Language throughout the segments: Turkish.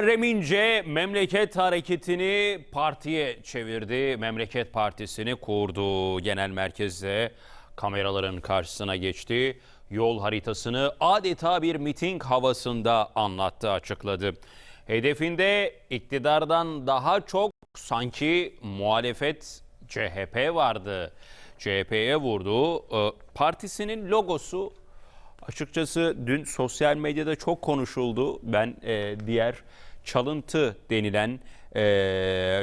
Muharrem İnce memleket hareketini partiye çevirdi. Memleket Partisi'ni kurdu. Genel merkezde kameraların karşısına geçti. Yol haritasını adeta bir miting havasında anlattı, açıkladı. Hedefinde iktidardan daha çok sanki muhalefet CHP vardı. CHP'ye vurdu. Ee, Partisinin logosu Açıkçası dün sosyal medyada çok konuşuldu. Ben e, diğer çalıntı denilen e,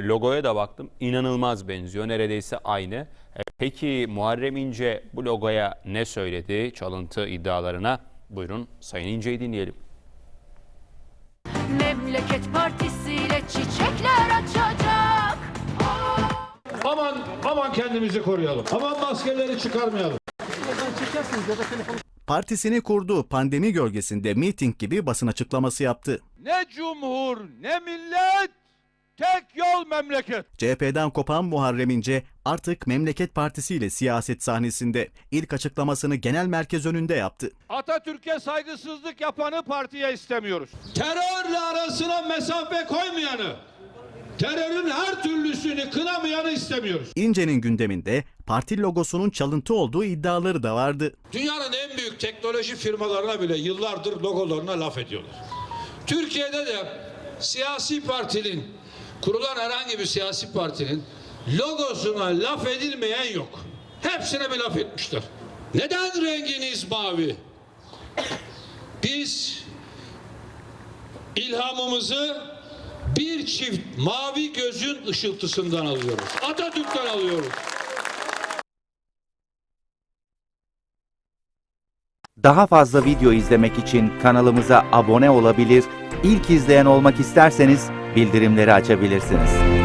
logoya da baktım. İnanılmaz benziyor. Neredeyse aynı. E, peki Muharrem İnce bu logoya ne söyledi? Çalıntı iddialarına. Buyurun Sayın İnce'yi dinleyelim. Memleket partisiyle çiçekler açacak. Aman aman kendimizi koruyalım. Aman maskeleri çıkarmayalım. Partisini kurdu, pandemi gölgesinde miting gibi basın açıklaması yaptı. Ne cumhur ne millet tek yol memleket. CHP'den kopan Muharrem İnce artık Memleket Partisi ile siyaset sahnesinde ilk açıklamasını genel merkez önünde yaptı. Atatürk'e saygısızlık yapanı partiye istemiyoruz. Terörle arasına mesafe koymayanı, terörün her kınamayanı istemiyoruz. İnce'nin gündeminde parti logosunun çalıntı olduğu iddiaları da vardı. Dünyanın en büyük teknoloji firmalarına bile yıllardır logolarına laf ediyorlar. Türkiye'de de siyasi partinin, kurulan herhangi bir siyasi partinin logosuna laf edilmeyen yok. Hepsine bir laf etmişler. Neden renginiz mavi? Biz ilhamımızı bir çift mavi gözün ışıltısından alıyoruz. Atatürk'ten alıyoruz. Daha fazla video izlemek için kanalımıza abone olabilir, ilk izleyen olmak isterseniz bildirimleri açabilirsiniz.